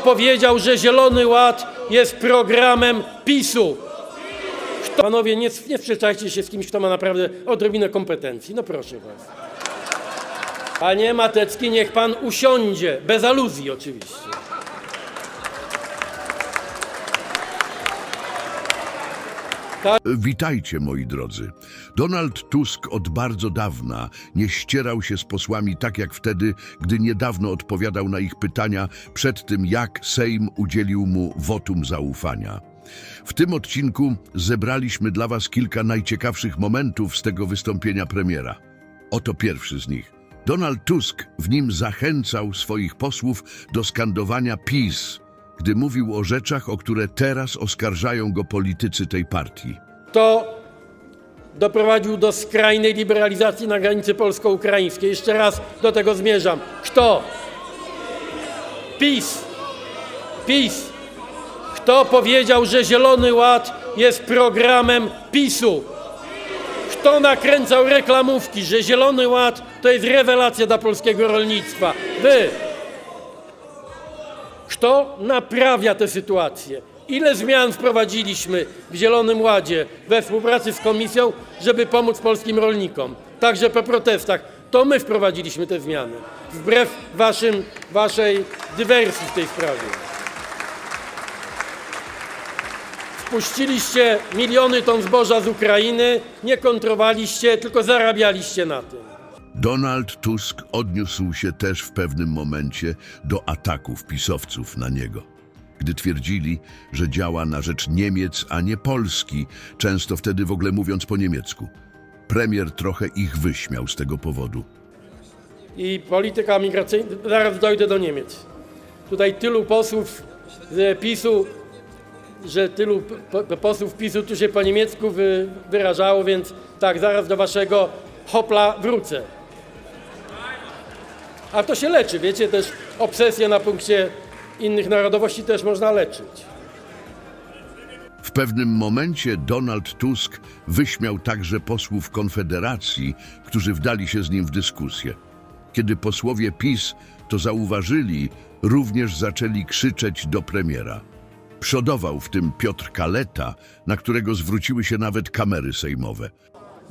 powiedział, że Zielony Ład jest programem PiSu? Kto... Panowie, nie, nie sprzeczajcie się z kimś, kto ma naprawdę odrobinę kompetencji. No proszę was. Panie Matecki, niech pan usiądzie. Bez aluzji oczywiście. Witajcie, moi drodzy. Donald Tusk od bardzo dawna nie ścierał się z posłami tak jak wtedy, gdy niedawno odpowiadał na ich pytania przed tym, jak Sejm udzielił mu wotum zaufania. W tym odcinku zebraliśmy dla Was kilka najciekawszych momentów z tego wystąpienia premiera. Oto pierwszy z nich. Donald Tusk w nim zachęcał swoich posłów do skandowania PiS, gdy mówił o rzeczach, o które teraz oskarżają go politycy tej partii. Kto doprowadził do skrajnej liberalizacji na granicy polsko-ukraińskiej? Jeszcze raz do tego zmierzam. Kto? PiS. PiS. Kto powiedział, że Zielony Ład jest programem PiSu? Kto nakręcał reklamówki, że Zielony Ład to jest rewelacja dla polskiego rolnictwa? Wy. Kto naprawia tę sytuację? Ile zmian wprowadziliśmy w Zielonym Ładzie we współpracy z Komisją, żeby pomóc polskim rolnikom? Także po protestach. To my wprowadziliśmy te zmiany. Wbrew waszym, waszej dywersji w tej sprawie. Wpuściliście miliony ton zboża z Ukrainy, nie kontrowaliście, tylko zarabialiście na tym. Donald Tusk odniósł się też w pewnym momencie do ataków pisowców na niego, gdy twierdzili, że działa na rzecz Niemiec, a nie Polski, często wtedy w ogóle mówiąc po niemiecku. Premier trochę ich wyśmiał z tego powodu. i polityka migracyjna. Zaraz dojdę do Niemiec. Tutaj tylu posłów z PiSu, że tylu po, po- posłów PiSu tu się po niemiecku wy, wyrażało, więc tak, zaraz do waszego hopla wrócę. A to się leczy, wiecie, też obsesję na punkcie innych narodowości też można leczyć. W pewnym momencie Donald Tusk wyśmiał także posłów Konfederacji, którzy wdali się z nim w dyskusję. Kiedy posłowie PiS to zauważyli, również zaczęli krzyczeć do premiera. Przodował w tym Piotr Kaleta, na którego zwróciły się nawet kamery sejmowe.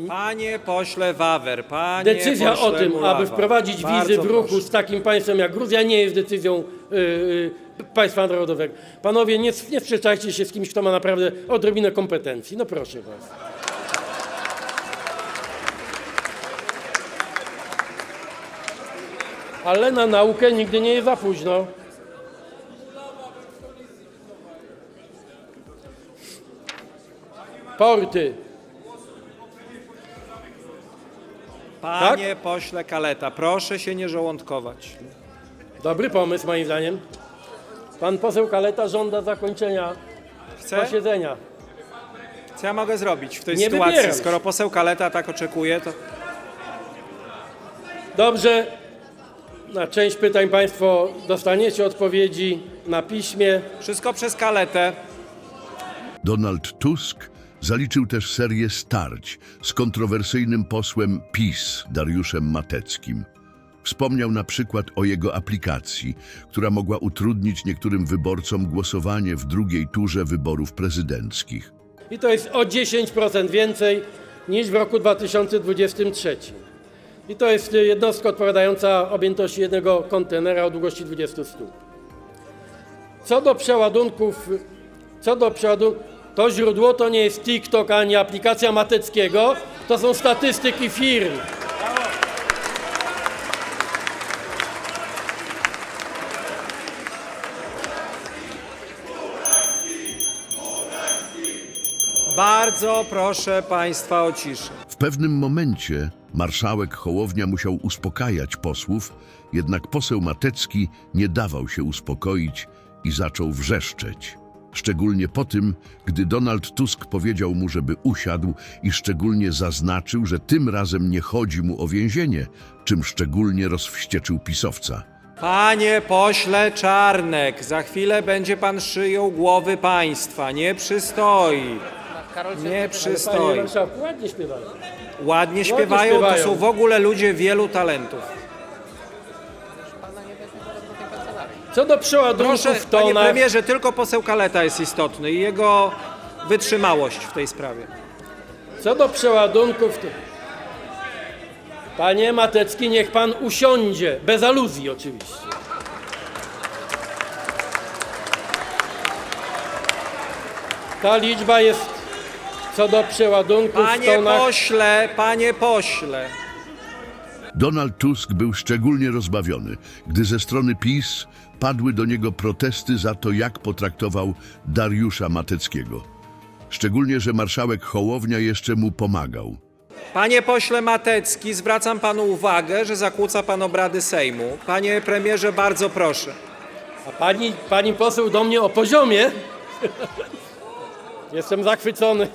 Panie pośle Wawer, panie Decyzja pośle o tym, Murawa, aby wprowadzić bardzo wizy w ruchu proszę. z takim państwem jak Gruzja, nie jest decyzją y, y, państwa narodowego. Panowie, nie, nie sprzeczajcie się z kimś, kto ma naprawdę odrobinę kompetencji. No proszę was. Ale na naukę nigdy nie jest za późno. Porty. Panie pośle Kaleta, proszę się nie żołądkować. Dobry pomysł moim zdaniem. Pan poseł Kaleta żąda zakończenia Chcę? posiedzenia. Co ja mogę zrobić w tej Nie sytuacji? Skoro poseł Kaleta tak oczekuje, to Dobrze. Na część pytań Państwo dostaniecie odpowiedzi na piśmie. wszystko przez Kaletę. Donald Tusk zaliczył też serię starć z kontrowersyjnym posłem PiS Dariuszem Mateckim. Wspomniał na przykład o jego aplikacji, która mogła utrudnić niektórym wyborcom głosowanie w drugiej turze wyborów prezydenckich. I to jest o 10% więcej niż w roku 2023. I to jest jednostka odpowiadająca objętości jednego kontenera o długości 20 stóp. Co do przeładunków, co do przeładunków, to źródło to nie jest TikTok ani aplikacja Mateckiego, to są statystyki firm. Bardzo proszę państwa o ciszę. W pewnym momencie marszałek Hołownia musiał uspokajać posłów, jednak poseł Matecki nie dawał się uspokoić i zaczął wrzeszczeć. Szczególnie po tym, gdy Donald Tusk powiedział mu, żeby usiadł i szczególnie zaznaczył, że tym razem nie chodzi mu o więzienie, czym szczególnie rozwścieczył pisowca. Panie pośle Czarnek, za chwilę będzie pan szyją głowy państwa. Nie przystoi. Nie przystoi. ładnie śpiewają. Ładnie śpiewają, to są w ogóle ludzie wielu talentów. Co do przeładunków Proszę, w panie tonach, premierze, tylko poseł Kaleta jest istotny i jego wytrzymałość w tej sprawie. co do przeładunków, to... Panie Matecki, niech pan usiądzie, bez aluzji oczywiście. Ta liczba jest co do przeładunków w Panie tonach... pośle, panie pośle. Donald Tusk był szczególnie rozbawiony, gdy ze strony PiS padły do niego protesty za to, jak potraktował Dariusza Mateckiego. Szczególnie, że marszałek Hołownia jeszcze mu pomagał. Panie pośle Matecki, zwracam panu uwagę, że zakłóca pan obrady Sejmu. Panie premierze, bardzo proszę. A pani, pani poseł do mnie o poziomie? Jestem zachwycony.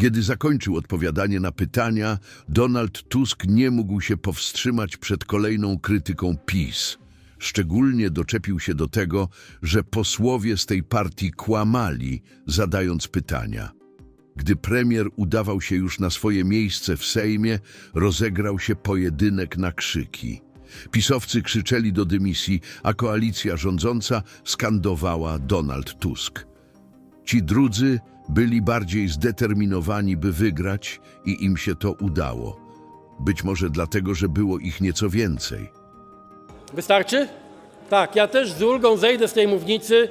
Kiedy zakończył odpowiadanie na pytania, Donald Tusk nie mógł się powstrzymać przed kolejną krytyką PiS. Szczególnie doczepił się do tego, że posłowie z tej partii kłamali, zadając pytania. Gdy premier udawał się już na swoje miejsce w Sejmie, rozegrał się pojedynek na krzyki. Pisowcy krzyczeli do dymisji, a koalicja rządząca skandowała Donald Tusk. Ci drudzy byli bardziej zdeterminowani, by wygrać i im się to udało. Być może dlatego, że było ich nieco więcej. Wystarczy? Tak, ja też z ulgą zejdę z tej mównicy,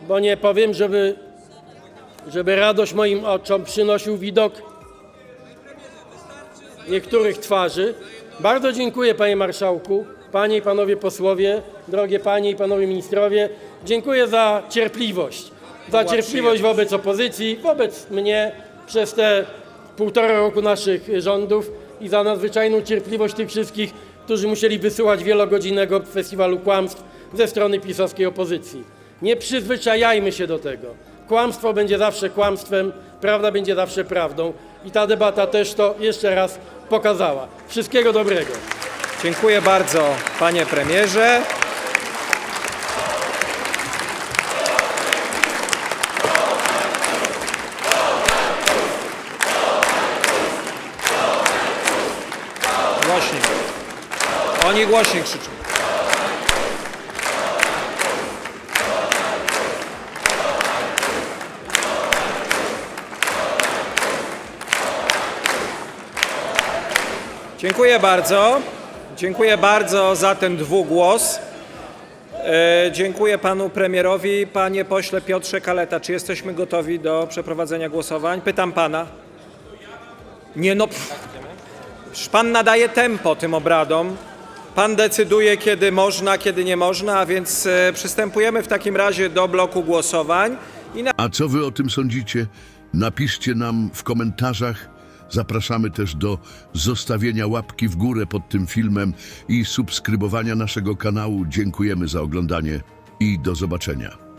bo nie powiem, żeby, żeby radość moim oczom przynosił widok niektórych twarzy. Bardzo dziękuję panie marszałku, panie i panowie posłowie, drogie panie i panowie ministrowie. Dziękuję za cierpliwość. Za cierpliwość wobec opozycji, wobec mnie przez te półtora roku naszych rządów i za nadzwyczajną cierpliwość tych wszystkich, którzy musieli wysyłać wielogodzinnego festiwalu kłamstw ze strony pisowskiej opozycji. Nie przyzwyczajajmy się do tego. Kłamstwo będzie zawsze kłamstwem, prawda będzie zawsze prawdą i ta debata też to jeszcze raz pokazała. Wszystkiego dobrego. Dziękuję bardzo, panie premierze. Oni głośniej krzyczą. Dziękuję bardzo. Dziękuję bardzo za ten dwugłos. E, dziękuję panu premierowi. Panie pośle Piotrze Kaleta, czy jesteśmy gotowi do przeprowadzenia głosowań? Pytam pana. Nie no. pff. Pan nadaje tempo tym obradom. Pan decyduje, kiedy można, kiedy nie można, a więc e, przystępujemy w takim razie do bloku głosowań. I na... A co wy o tym sądzicie? Napiszcie nam w komentarzach. Zapraszamy też do zostawienia łapki w górę pod tym filmem i subskrybowania naszego kanału. Dziękujemy za oglądanie i do zobaczenia.